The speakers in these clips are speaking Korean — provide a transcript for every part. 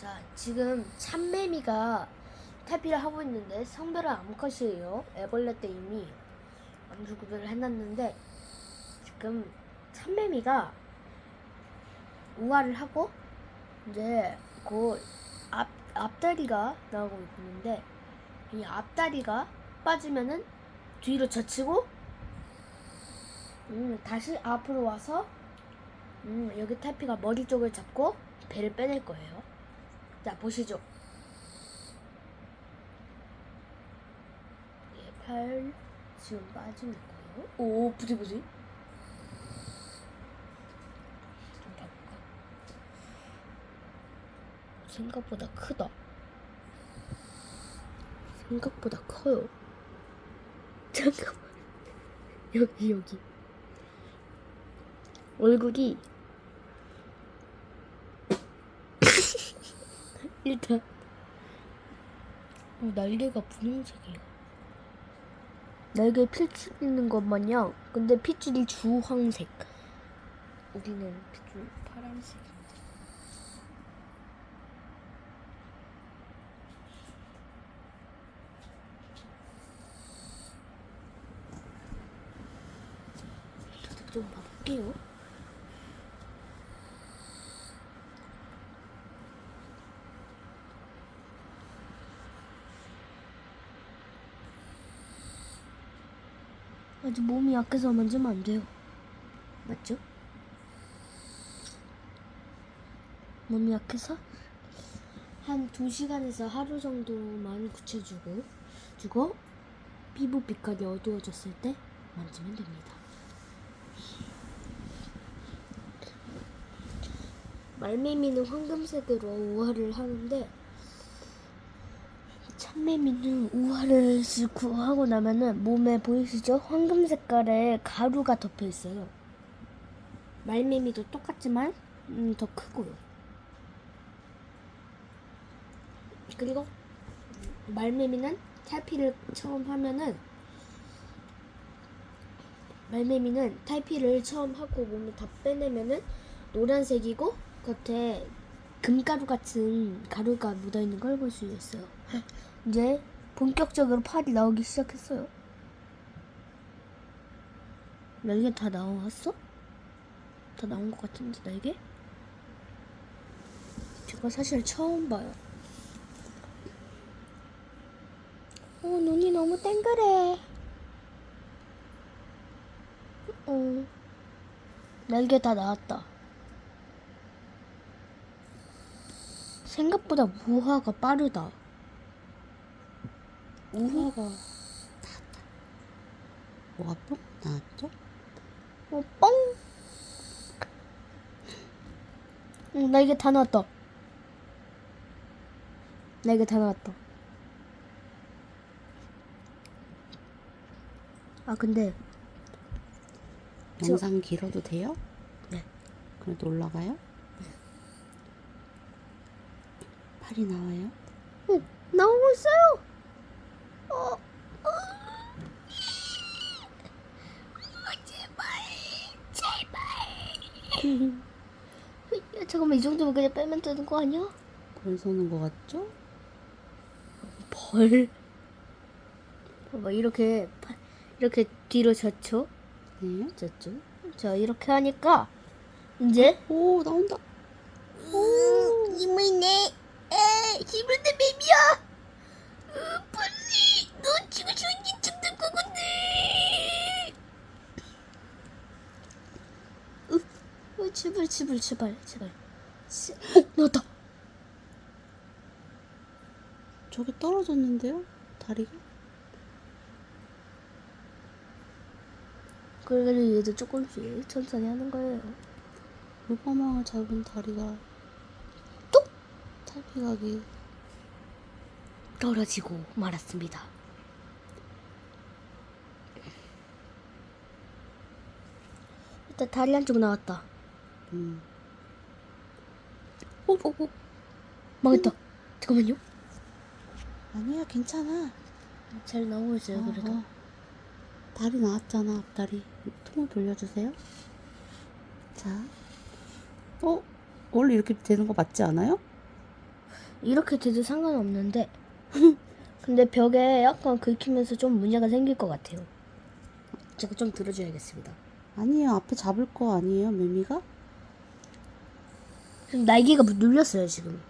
자, 지금 참매미가 탈피를 하고 있는데 성별은 암컷이에요. 애벌레 때 이미 암수 구별을 해놨는데 지금 참매미가 우화를 하고 이제 그 앞, 앞다리가 나오고 있는데 이 앞다리가 빠지면은 뒤로 젖히고 음, 다시 앞으로 와서 음, 여기 탈피가 머리 쪽을 잡고 배를 빼낼 거예요. 자, 보시죠. 예, 팔 지금 빠지는 거예요. 오. 좀 봐볼까? 생각보다 크다. 생각보다 커요. 잠깐만. 여기 여기. 얼굴이 일단 어, 날개가 분홍색이야. 날개에 필줄 있는 것 마냥 근데 핏줄이 주황색. 우리는 핏줄. 저도 좀 봐볼게요. 아직 몸이 약해서 만지면 안 돼요. 맞죠? 몸이 약해서 한 2시간에서 하루 정도만 굳혀주고 주고 피부 빛깔이 어두워졌을 때 만지면 됩니다. 말매미는 황금색으로 우화를 하는데 참매미는 우화를 싣고 하고 나면은 몸에 보이시죠? 황금 색깔의 가루가 덮여 있어요. 말매미도 똑같지만 음, 더 크고요. 그리고 말매미는 탈피를 처음 하면은 말매미는 탈피를 처음 하고 몸을 다 빼내면은 노란색이고 겉에 금가루 같은 가루가 묻어 있는 걸 볼 수 있어요. 이제 본격적으로 팔이 나오기 시작했어요. 날개 다 나왔어? 다 나온 것 같은데 날개? 제가 사실 처음 봐요. 어 눈이 너무 땡그래. 어 날개 다 나왔다. 생각보다 무화가 빠르다. 우화가 뭐가 뿅 나왔죠? 어, 뻥! 응, 날개 다 나왔다. 날개 다 나왔다. 아, 근데, 저- 영상 길어도 돼요? 네. 그래도 올라가요? 팔이 나와요? 어, 나오고 있어요! 어, 어. 제발, 제발. 야, 잠깐만, 이 정도면 그냥 빼면 되는 거 아니야? 벌 쏘는 거 같죠? 벌. 봐봐, 이렇게, 파- 이렇게 뒤로 젖혀. 네. 젖죠. 자, 이렇게 하니까, 이제, 오 나온다. 오, 힘을 내. 에, 힘을 내, 매미야. 으, 빨리. 너 지금 전기 죽는 거건데. 으, 어, 제발, 제발, 제발, 제발. 시- 어, 나왔다. 저기 떨어졌는데요? 다리가? 그래도 얘도 조금씩 천천히 하는 거예요. 루파망을 잡은 다리가 뚝! 탈피각이 떨어지고 말았습니다. 일단 다리 한쪽 나왔다. 음. 오, 오, 오. 망했다. 잠깐만요. 아니야 괜찮아. 잘 나오고 있어요, 어, 그래도. 어. 다리 나왔잖아 앞다리. 통을 돌려주세요. 자. 어? 원래 이렇게 되는 거 맞지 않아요? 이렇게 돼도 상관없는데 근데 벽에 약간 긁히면서 좀 문제가 생길 것 같아요. 제가 좀 들어줘야겠습니다. 아니에요. 앞에 잡을 거 아니에요, 매미가? 지금 날개가 눌렸어요 지금.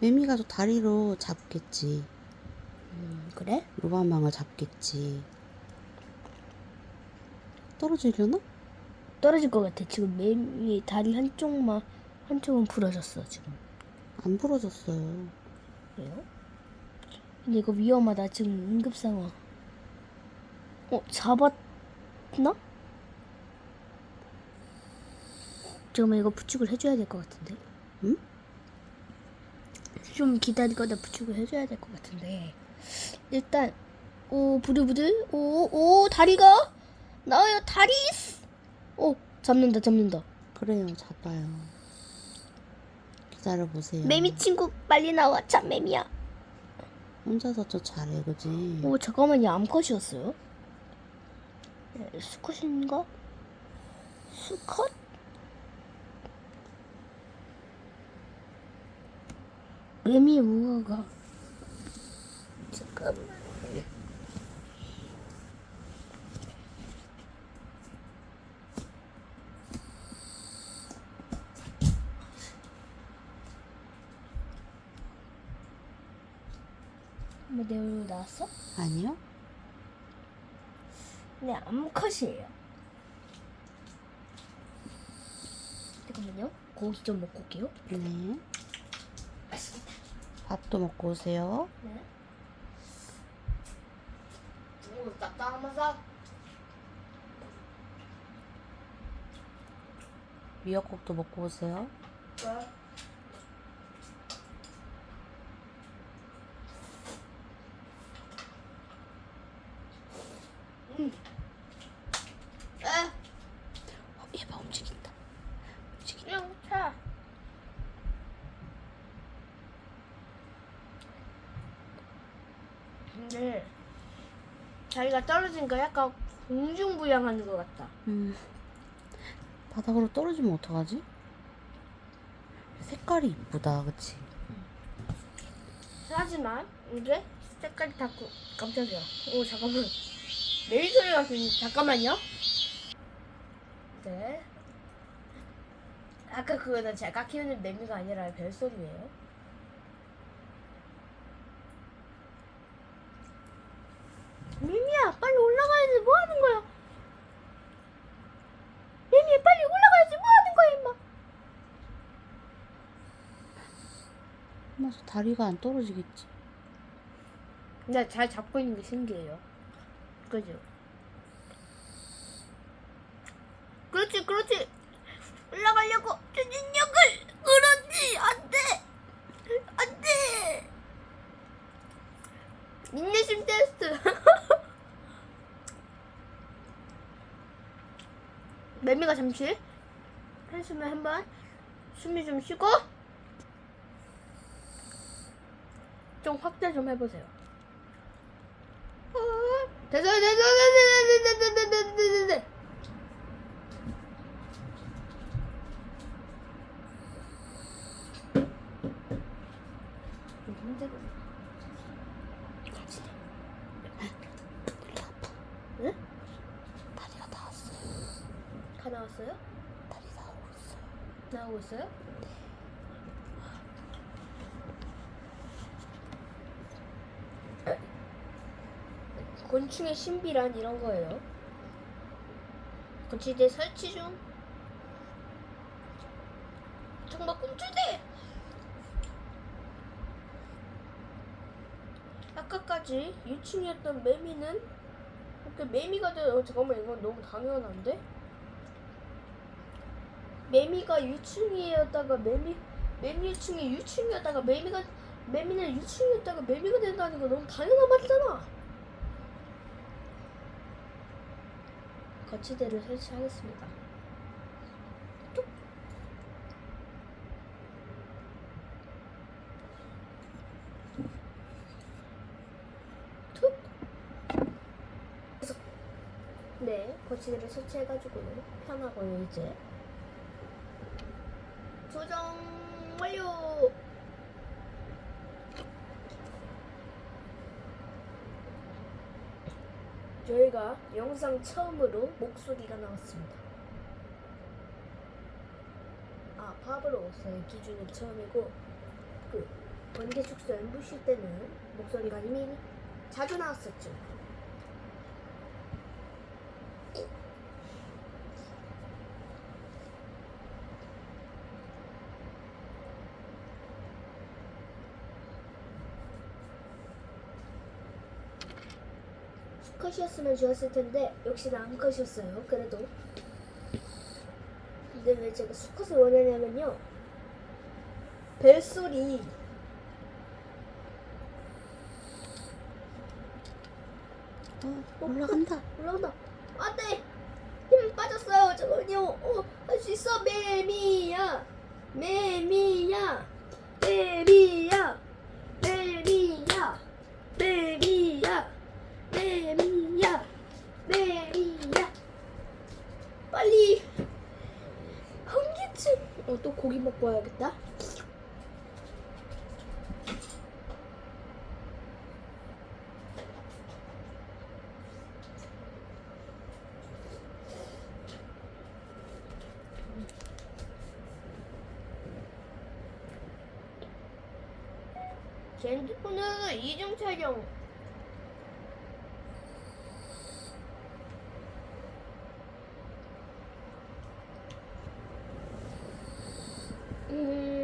매미가 저 다리로 잡겠지. 음, 그래? 로바망을 잡겠지. 떨어지려나? 떨어질 것 같아. 지금 매미 다리 한쪽만 한쪽은 부러졌어 지금. 안 부러졌어요. 그래요? 근데 이거 위험하다 지금 응급 상황. 어 잡았나? 잠깐만 이거 부축을 해줘야 될 것 같은데. 응? 좀 기다리거나 부축을 해줘야 될 것 같은데. 일단 오 부들부들 오오 다리가 나와요 다리. 오 잡는다 잡는다. 그래요, 잡아요. 기다려 보세요. 매미 친구 빨리 나와 참 매미야. 혼자서 저 잘해, 그지? 오 잠깐만 이 암컷이었어요? 네, 수컷인가? 수컷? 매미 우아가 잠깐만 뭐내 얼굴 나왔어? 아니요? 네, 암컷이에요. 잠깐만요. 고기 좀 먹고 올게요. 네. 밥도 먹고 오세요. 네. 오, 딱딱하면서 미역국도 먹고 오세요. 에, 어, 얘봐 움직인다. 움직인다. 그냥 차. 근데 자기가 떨어지니까 약간 공중부양하는 것 같다. 음. 바닥으로 떨어지면 어떡하지? 색깔이 이쁘다, 그치? 하지만 이게 색깔이 다 구... 깜짝이야. 오 잠깐만. 메리 소리가 들리 잠깐만요. 네. 아까 그거는 제가 키우는 매미가 아니라 별 소리예요. 매미야 빨리 올라가야지 뭐 하는 거야? 매미야 빨리 올라가야지 뭐 하는 거야 임마? 저 다리가 안 떨어지겠지? 근데 잘 잡고 있는 게 신기해요. 그죠? 그렇지, 그렇지. 올라가려고 추진력을 그렇지, 안 돼, 안 돼. 인내심 테스트. 매미가 잠시 한숨을 한번 숨이 좀 쉬고 좀 확대 좀 해보세요. 됐어, 됐어, 됐어, 됐어, 됐어, 됐어, 됐어. 응? 다리가 나왔어요. 다 나왔어요? 다리 나오고 있어요. 나오고 있어요? 곤충의 신비란 이런 거예요. 고치대 설치 중. 정말 꿈틀대. 아까까지 유충이었던 매미는 이렇게 매미가 되. 어, 잠깐만 이건 너무 당연한데? 매미가 유충이었다가 매미 매미 유충이 유충이었다가 매미가 매미는 유충이었다가 매미가 된다는 거 너무 당연한 말이잖아. 거치대를 설치하겠습니다. 뚝. 툭. 그래서 네, 거치대를 설치해가지고는 편하고요 이제. 조정 완료. 저희가 영상 처음으로 목소리가 나왔습니다. 아, 팝으로서의 기준이 처음이고 그 번개 축소 MBC 때는 목소리가 이미 자주 나왔었죠. 수컷이었으면 좋았을 텐데 역시 나 암컷이었어요. 그래도 근데 왜 제가 수컷을 원하냐면요. 벨소리 어, 올라간다. 올라온다. 안 돼. 힘 빠졌어요. 잠깐만요. 어, 할 수 있어. 매미야. 매미야. 매미야. 매미야. 매미야. 매미야. 빨리. 한기쯤. 어, 와야겠다. 제 핸드폰은 이중 촬영. 음.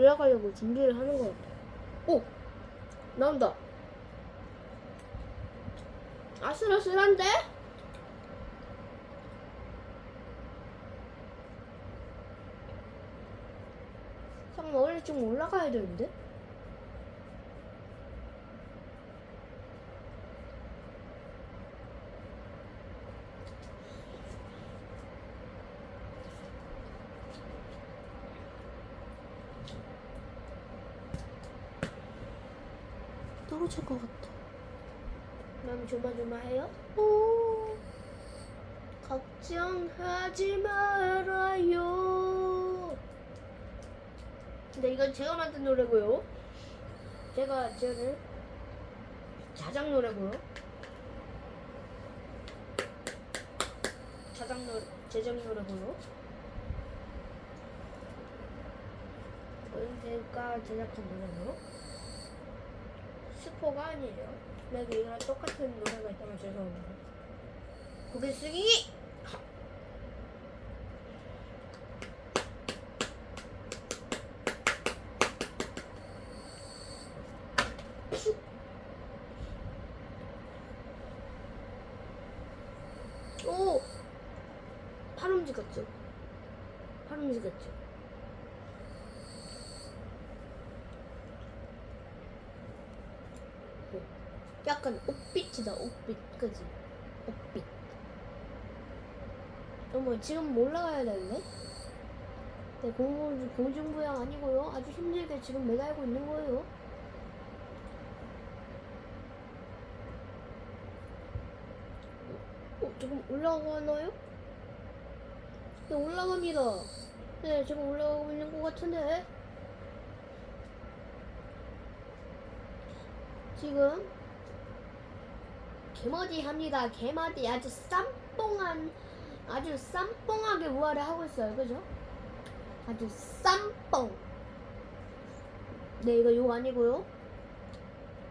올라가려고 준비를 하는 것 같아. 오! 나온다. 아슬아슬한데? 잠깐만 원래 좀 올라가야 되는데? 떨어질 것 같아. 마음 조마조마해요? 오, 걱정하지 말아요. 근데 이건 제가 만든 노래고요. 제가 지어낸 자작 노래고요. 자작 노래, 제작 노래고요. 제가 제작한 노래고요. 스포가 아니에요. 내가 이거랑 똑같은 노래가 있다면 죄송합니다. 고개 숙이기! 오! 팔 움직였죠? 팔 움직였죠? 약간 옥빛이다, 옥빛. 그지? 옥빛. 어머, 지금 올라가야 되는데? 네, 공, 공중부양 아니고요. 아주 힘들게 지금 매달고 있는 거예요. 어, 지금 올라가나요? 네, 올라갑니다. 네, 지금 올라가고 있는 것 같은데. 지금 개머디 합니다. 개머디 아주 쌈뽕한 아주 쌈뽕하게 우아를 하고 있어요. 그죠? 아주 쌈뽕. 네, 이거 욕 아니고요.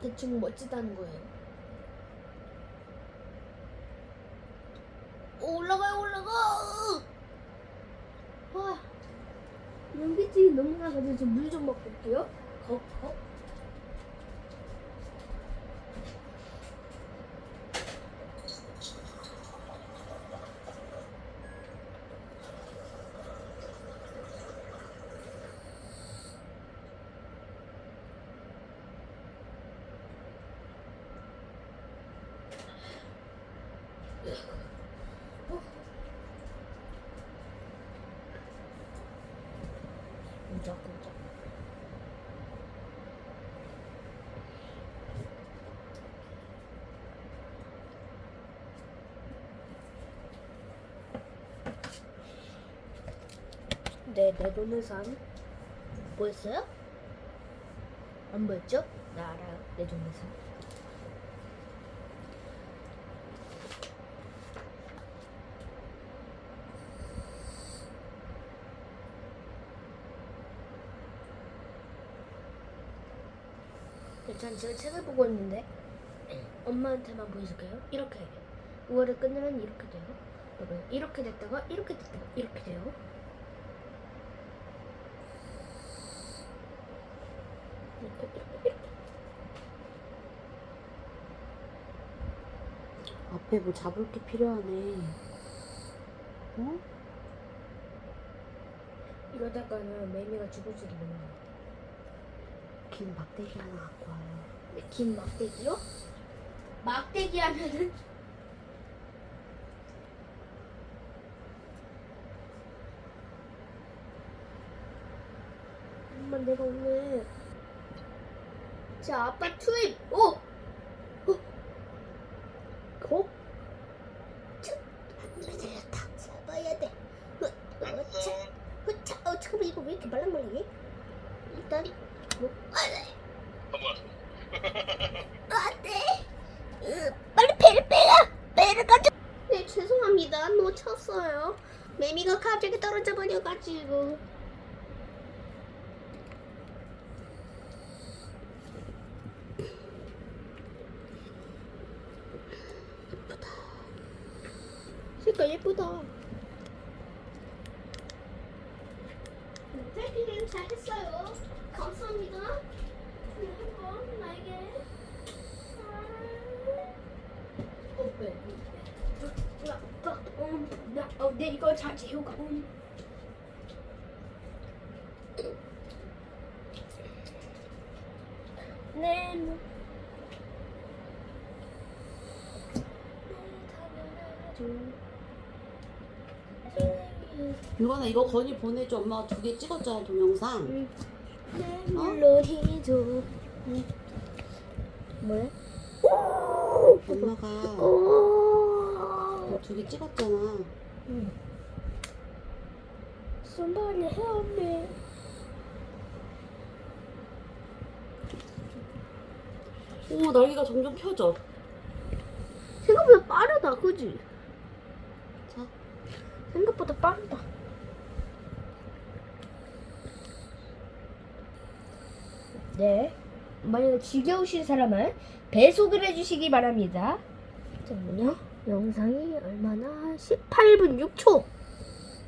대충 멋지다는 거예요. 오, 올라가요, 올라가! 와, 연기증이 너무 나가지고 물좀 먹고 올게요. 거, 거. 끈적끈적. 네, 내 돈을 산 보였어요? 안 보였죠? 나 알아요. 내 돈을 산. 전 지금 책을 보고 있는데 엄마한테만 보여줄게요. 이렇게 5월을 끝내면 이렇게 돼요. 여러분 이렇게 됐다가 이렇게 됐다가 이렇게 돼요. 이렇게, 이렇게, 이렇게. 앞에 뭐 잡을 게 필요하네. 어? 이러다가는 매미가 죽을지도 몰라요. 긴 막대기 하나 갖고 와요. 네, 긴 막대기요? 막대기 하면은 엄마 내가 오늘 제 아빠 투입 오! 어? 고? 참, 안 들렸다 잡아야 돼 어, 어, 차, 어, 차, 어, 잠깐만 이거 왜 이렇게 말랑말랑해? 일단 뭐, 아, 안돼. 빨리 배를 빼요. 배를 가져. 네 죄송합니다. 놓쳤어요. 매미가 갑자기 떨어져 버려가지고. 예쁘다. 색깔 예쁘다. 탈피는 잘했어요. 감사합니다. 한번 나에게. 어, 왜? 어, 네, 이거 잘 재우고. 네, 뭐. 유관아 이거 건이 보내줘. 엄마가 두 개 찍었잖아 동영상. 네, 물론이죠. 뭐야? 엄마가 오. 두개 찍었잖아. Somebody help me. 오 날개가 점점 펴져. 생각보다 빠르다, 그지? 자, 생각보다 빠르다. 네. 만약에 지겨우신 사람은 배속을 해주시기 바랍니다. 잠깐만요. 영상이 얼마나? 18분 6초.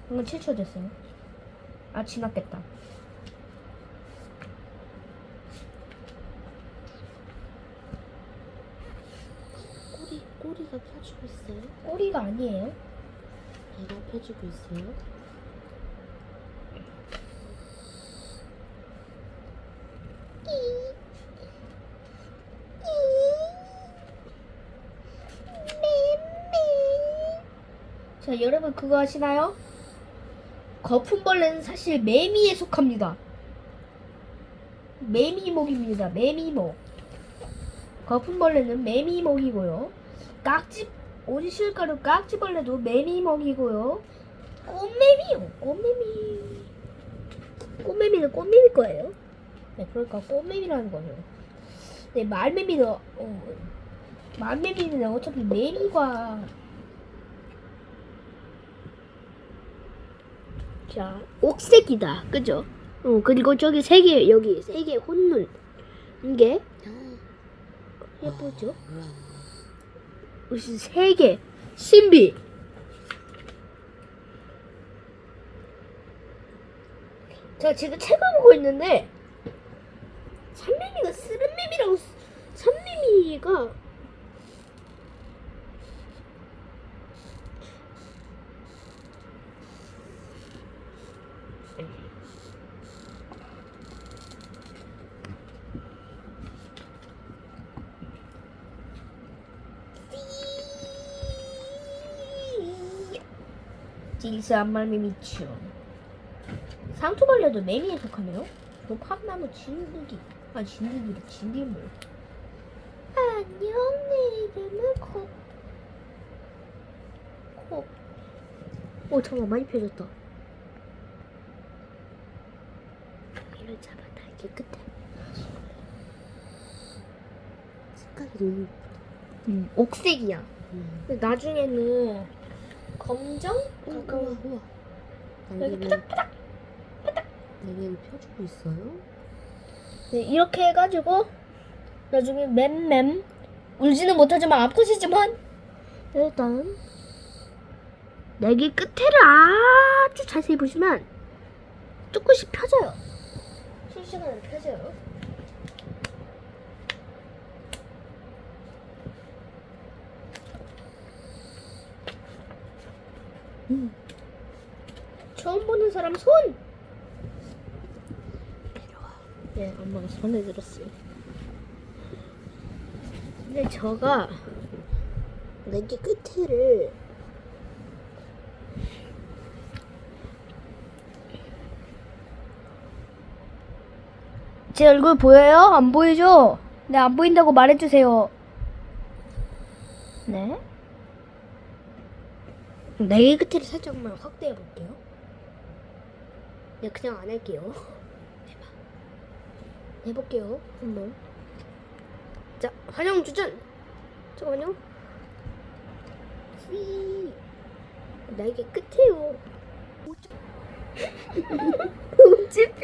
방금 7초 됐어요. 아, 지났겠다. 꼬리 꼬리가 펴지고 있어요. 꼬리가 아니에요. 배가 펴지고 있어요. 자, 여러분 그거 아시나요? 거품벌레는 사실 매미에 속합니다. 매미목입니다. 매미목. 거품벌레는 매미목이고요. 깍지 오리 실가루 깍지벌레도 매미목이고요. 꽃매미요. 꽃매미. 꽃매미는 꽃매미 거예요. 네, 그러니까 꽃매미라는 거죠. 네, 말매미는 어, 말매미는 어차피 매미과 자, 옥색이다. 그죠? 어, 그리고 저기 세 개, 여기 세 개 혼눈. 이게 예쁘죠? 뭐야? 무슨 세 개. 신비. 저 지금 책을 보고 있는데, 삼매미가 쓰른매미라고, 쓰- 삼매미가 질서한 말매 미쳐. 상투벌레도 매미에 속하네요. 저 팝나무 진드기. 아 진드기를 진드기 안녕 내 이름은 콕. 콕. 오 잠깐 많이 펴졌다. 끝에를 잡아 날개 끝에. 색깔이 너무 예쁘다. 음, 옥색이야. 음. 나중에는 검정? 가까운 우와. 여기 날개를, 날개를 펴주고 있어요? 네, 이렇게 해가지고 나중에 맴맴 울지는 못하지만 아프시지만 일단 날개 끝에를 아주 자세히 보시면 조금씩 펴져요. 실시간으로 펴져요. 음. 처음 보는 사람 손! 네, 엄마가 손에 들었어요. 근데 저가 내게 끝에를 제 얼굴 보여요? 안 보이죠? 네, 안 보인다고 말해주세요. 네? 끝에를 살짝만 확대해 볼게요. 네, 그냥 안 할게요. 해볼게요. 한번. 자, 환영 주전. 잠깐만요. 휘. 날개 끝에요. 찌삐?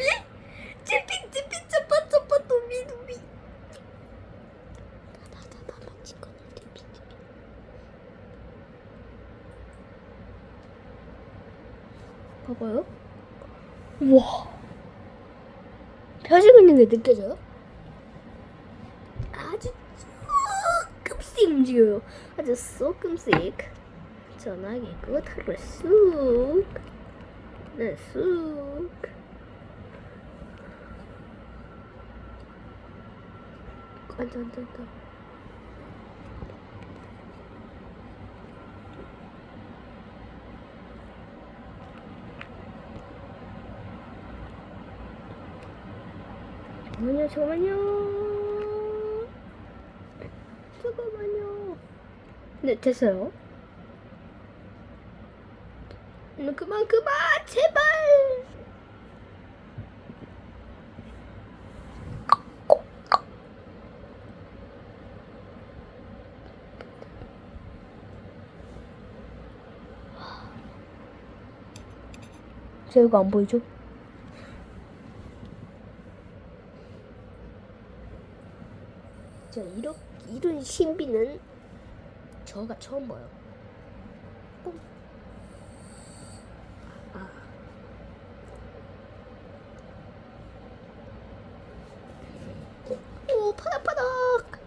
찌삐 찌삐 쩌빠 쩌빠 도미 도미. 나나나 만진 거는 찌삐 찌삐. 봐봐요. 우와. 펴지고 있는 게 느껴져요? 아주 조금씩 움직여요. 아주 조금씩. 전화기 끝으로 쑥. 네, 쑥. 앉아, 앉아, 앉아. 잠깐만요, 잠깐만요. 잠깐만요. 네, 됐어요. 음, 그만, 그만, 제발. 저 이거 안 보이죠? 자, 이런, 이런 신비는 저가 처음 봐요. 꼭. 아. 오, 파닥파닥!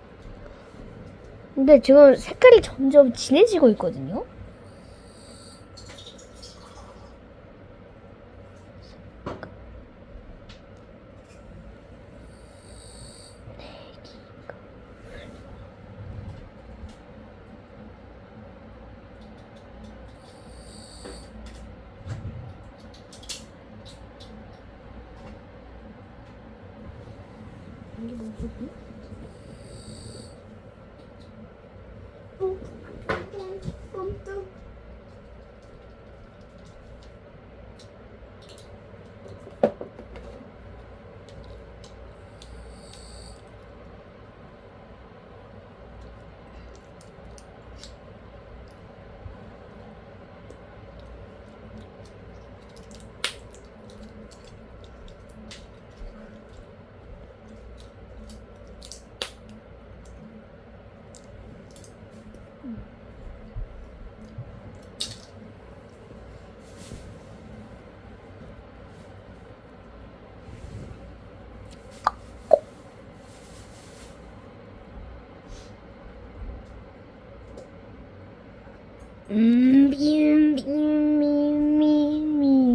근데 지금 색깔이 점점 진해지고 있거든요? 이게 뭐지? 어, 깜짝. 음, 빔, 빔, 미, 미, 미.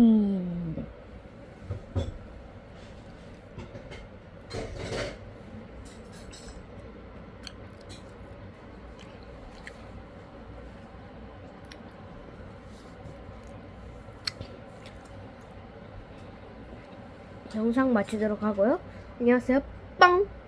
영상 마치도록 하고요. 안녕하세요.